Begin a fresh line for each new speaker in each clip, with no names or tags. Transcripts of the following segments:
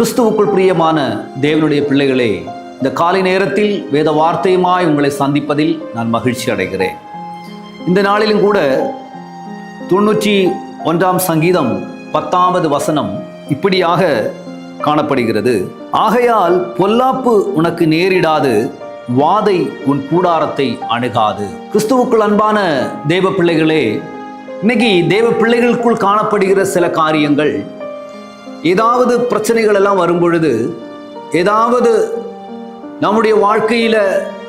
கிறிஸ்துவுக்குள் பிரியமான தேவனுடைய பிள்ளைகளே இந்த காலை நேரத்தில் வேத வார்த்தையுமாய் உங்களை சந்திப்பதில் நான் மகிழ்ச்சி அடைகிறேன். இந்த நாளிலும் கூட தொண்ணூற்றி ஒன்றாம் சங்கீதம் பத்தாவது வசனம் இப்படியாக காணப்படுகிறது. ஆகையால் பொல்லாப்பு உனக்கு நேரிடாது வாதை உன் கூடாரத்தை அணுகாது. கிறிஸ்துவுக்குள் அன்பான தேவ பிள்ளைகளே இன்னைக்கு தேவ பிள்ளைகளுக்குள் காணப்படுகிற சில காரியங்கள் ஏதாவது பிரச்சனைகள் எல்லாம் வரும் பொழுது ஏதாவது நம்முடைய வாழ்க்கையில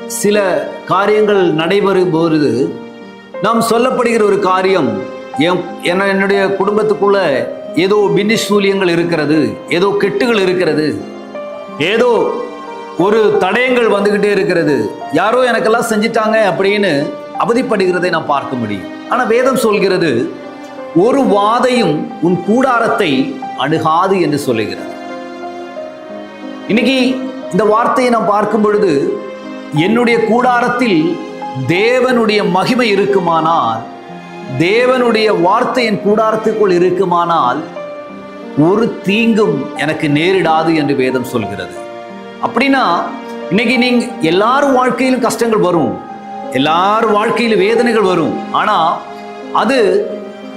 சில காரியங்கள் நடைபெறும் பொழுது நாம் சொல்லப்படுகிற ஒரு காரியம் என் என்னுடைய குடும்பத்துக்குள்ள ஏதோ பின்னிசூலியங்கள் இருக்கிறது ஏதோ கெட்டுகள் இருக்கிறது ஏதோ ஒரு தடயங்கள் வந்துகிட்டே இருக்கிறது யாரோ எனக்கெல்லாம் செஞ்சிட்டாங்க அப்படின்னு அவதிப்படுகிறதை நான் பார்க்க முடியும். ஆனால் வேதம் சொல்கிறது ஒரு வாதையும் உன் கூடாரத்தை அணுகாது என்று சொல்லுகிறது. இன்னைக்கு இந்த வார்த்தையை நான் பார்க்கும் பொழுது என்னுடைய கூடாரத்தில் தேவனுடைய மகிமை இருக்குமானால் தேவனுடைய வார்த்தை என் கூடாரத்துக்குள் இருக்குமானால் ஒரு தீங்கும் எனக்கு நேரிடாது என்று வேதம் சொல்கிறது. அப்படின்னா இன்னைக்கு நீங்க எல்லாரும் வாழ்க்கையிலும் கஷ்டங்கள் வரும். எல்லாரும் வாழ்க்கையிலும் வேதனைகள் வரும். ஆனா அது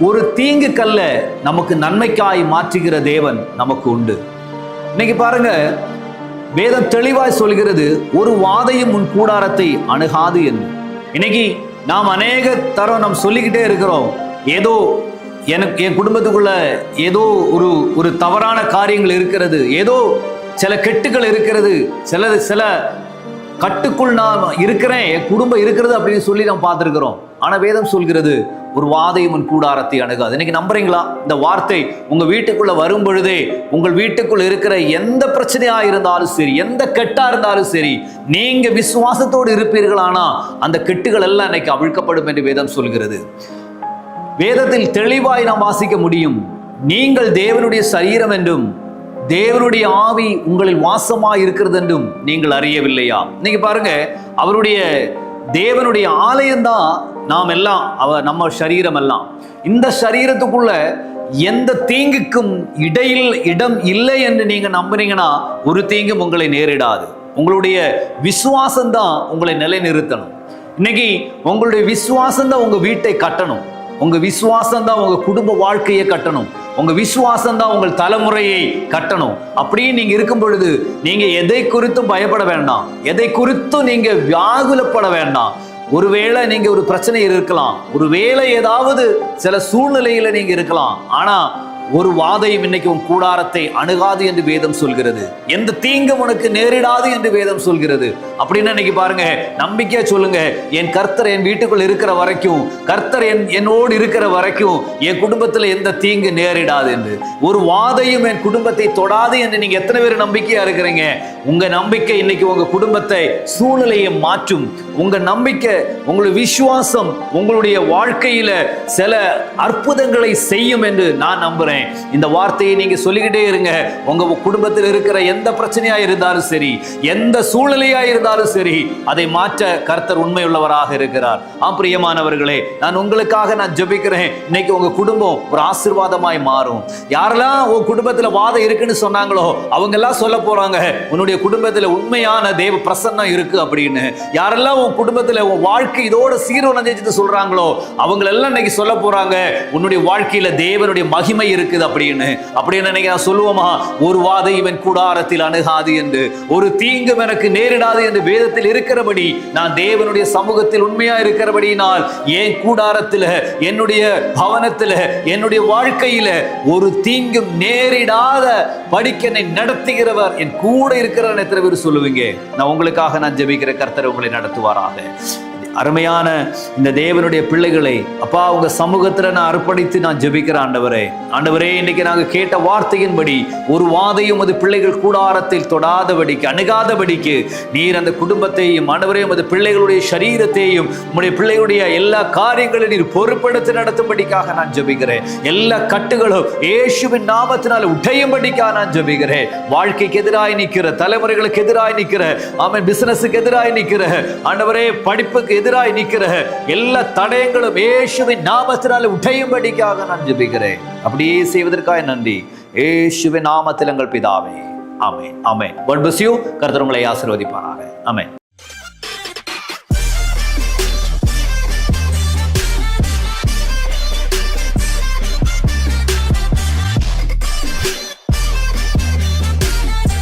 ஒரு தீங்கு கல்ல நமக்கு நன்மைக்காய் மாற்றுகிற தேவன் நமக்கு உண்டு. இன்னைக்கு பாருங்க வேதம் தெளிவாய் சொல்கிறது ஒரு வாதையும் உன் கூடாரத்தை அணுகாது என்று. இன்னைக்கு நாம் அநேக தரம் நாம் சொல்லிக்கிட்டே இருக்கிறோம் ஏதோ எனக்கு என் குடும்பத்துக்குள்ள ஏதோ ஒரு ஒரு தவறான காரியங்கள் இருக்கிறது ஏதோ சில கெட்டுகள் இருக்கிறது சில சில கட்டுக்குள் நான் இருக்கிறேன் என் குடும்பம் இருக்கிறது அப்படின்னு சொல்லி நாம் பார்த்துருக்கிறோம். ஆனால் வேதம் சொல்கிறது ஒரு வாதையும் உன் கூடாரத்தை அணுகாது. இன்னைக்கு நம்புறீங்களா? இந்த வார்த்தை உங்கள் வீட்டுக்குள்ளே வரும் பொழுதே உங்கள் வீட்டுக்குள் இருக்கிற எந்த பிரச்சனையாக இருந்தாலும் சரி எந்த கெட்டாக இருந்தாலும் சரி நீங்கள் விசுவாசத்தோடு இருப்பீர்களானா அந்த கெட்டுகள் எல்லாம் இன்னைக்கு அவிழ்க்கப்படும் என்று வேதம் சொல்கிறது. வேதத்தில் தெளிவாய் நாம் வாசிக்க முடியும் நீங்கள் தேவனுடைய சரீரம் என்றும் தேவனுடைய ஆவி உங்களில் வாசமாக இருக்கிறது என்றும் நீங்கள் அறியவில்லையா? நீங்க பாருங்க அவருடைய தேவனுடைய ஆலயம்தான் நாம் எல்லாம் அவ நம்ம சரீரம் எல்லாம். இந்த சரீரத்துக்குள்ள எந்த தீங்குக்கும் இடையில் இடம் இல்லை என்று நீங்க நம்புனீங்கன்னா ஒரு தீங்கும் உங்களை நேரிடாது. உங்களுடைய விசுவாசம் தான் உங்களை நிலைநிறுத்தணும். இன்னைக்கு உங்களுடைய விசுவாசம் தான் உங்க வீட்டை கட்டணும். உங்க விசுவாசம் தான் உங்க குடும்ப வாழ்க்கையை கட்டணும். உங்க விசுவாசம் தான் உங்கள் தலைமுறையை கட்டணும். அப்படியே நீங்க இருக்கும் பொழுது நீங்க எதை குறித்தும் பயப்பட வேண்டாம். எதை குறித்தும் நீங்க வியாகுலப்பட வேண்டாம். ஒருவேளை நீங்க ஒரு பிரச்சனையில் இருக்கலாம். ஒருவேளை ஏதாவது சில சூழ்நிலையில நீங்க இருக்கலாம். ஆனா ஒரு வாதையும் இன்னைக்கு உன் கூடாரத்தை அணுகாது என்று வேதம் சொல்கிறது. எந்த தீங்கும் உனக்கு நேரிடாது என்று வேதம் சொல்கிறது. அப்படின்னு இன்னைக்கு பாருங்க நம்பிக்கையா சொல்லுங்க. என் கர்த்தர் என் வீட்டுக்குள் இருக்கிற வரைக்கும் கர்த்தர் என் என்னோடு இருக்கிற வரைக்கும் என் குடும்பத்துல எந்த தீங்கு நேரிடாது என்று. ஒரு வாதையும் என் குடும்பத்தை தொடாது என்று நீங்க எத்தனை பேர் நம்பிக்கையா இருக்கிறீங்க? உங்க நம்பிக்கை இன்னைக்கு உங்க குடும்பத்தை சூழ்நிலையை மாற்றும். உங்க நம்பிக்கை உங்களுடைய விசுவாசம் உங்களுடைய வாழ்க்கையில சில அற்புதங்களை செய்யும் என்று நான் நம்புறேன். இந்த வார்த்தையை நீங்க சொல்லிக்கிட்டே இருங்க. உங்க குடும்பத்தில் இருக்கிற எந்த பிரச்சனையா இருந்தாலும் சரி எந்த சூழ்நிலையா இருந்தாலும் சரி அதை மாற்ற கர்த்தர் உண்மையுள்ளவராக இருக்கிறார். ஆம் பிரியமானவர்களே நான் உங்களுக்காக நான் ஜபிக்கிறேன். இன்னைக்கு உங்க குடும்பம் ஒரு ஆசிர்வாதமாய் மாறும். யாரெல்லாம் உன் குடும்பத்துல வாதம் இருக்குன்னு சொன்னாங்களோ அவங்க எல்லாம் சொல்ல போறாங்க உன்னுடைய குடும்பத்துல உண்மையான தேவ பிரசன்னம் இருக்கு அப்படின்னு. யாரெல்லாம் உன் குடும்பத்துல உன் வாழ்க்கை இதோட சீரோ சொல்றாங்களோ அவங்க எல்லாம் இன்னைக்கு சொல்ல போறாங்க உன்னுடைய வாழ்க்கையில தேவனுடைய மகிமை இருக்கு இருக்குது அப்படின்னு அப்படின்னு இன்னைக்கு சொல்லுவோமா ஒரு வாதை இவன் கூடாரத்தில் அணுகாது என்று. ஒரு தீங்கும் எனக்கு நேரிடாது என்று வேதத்தில் இருக்கிறபடி நான் தேவனுடைய சமூகத்தில் உண்மையா இருக்கிறபடியினால் என் கூடாரத்தில் என்னுடைய பவனத்தில் என்னுடைய வாழ்க்கையில ஒரு தீங்கும் நேரிடாத படிக்கனை நடத்துகிறவர் என் கூட இருக்கிறவர் எத்தனை பேர் சொல்லுவீங்க? நான் உங்களுக்காக நான் ஜெபிக்கிற கர்த்தர் உங்களை நடத்துவாராக. அருமையான இந்த தேவனுடைய பிள்ளைகளை அப்பா உங்க சமூகத்துல நான் அர்ப்பணித்து நான் ஜெபிக்கிற ஆண்டவரே. ஆண்டவரே இன்னைக்கு நாங்க கேட்ட வார்த்தையின்படி ஒரு வாதையும் அது பிள்ளைகள் கூடாரத்தில் தொடாதபடிக்கு அணுகாதபடிக்கு நீர் அந்த குடும்பத்தையும் ஆண்டவரே உமது பிள்ளைகளுடைய சரீரத்தையும் உம்முடைய பிள்ளைகளுடைய எல்லா காரியங்களையும் நீர் பொறுப்படுத்தி நடத்தும்படிக்காக நான் ஜெபிக்கிறேன். எல்லா கட்டுகளும் இயேசுவின் நாமத்தினால் உடையும்படிக்காக நான் ஜெபிக்கிறேன். வாழ்க்கைக்கு எதிராய் நிற்கிற தலைமுறைகளுக்கு எதிராய் நிற்கிற அவன் பிசினஸுக்கு எதிராய் நிற்கிற ஆண்டவரே படிப்புக்கு எதிராய் நிற்கிற எல்லா தடயங்களும் இயேசுவின் நாமத்தினால் உடையும்படிக்காக நான் ஜெபிக்கிறேன். அப்படியே செய்வதற்காக நன்றி. ஏசுவின் நாமத்தில் எங்கள் பிதாவே. அமேன் அமேன் God bless உங்களை ஆசிர்வதிப்பாராக. அமேன்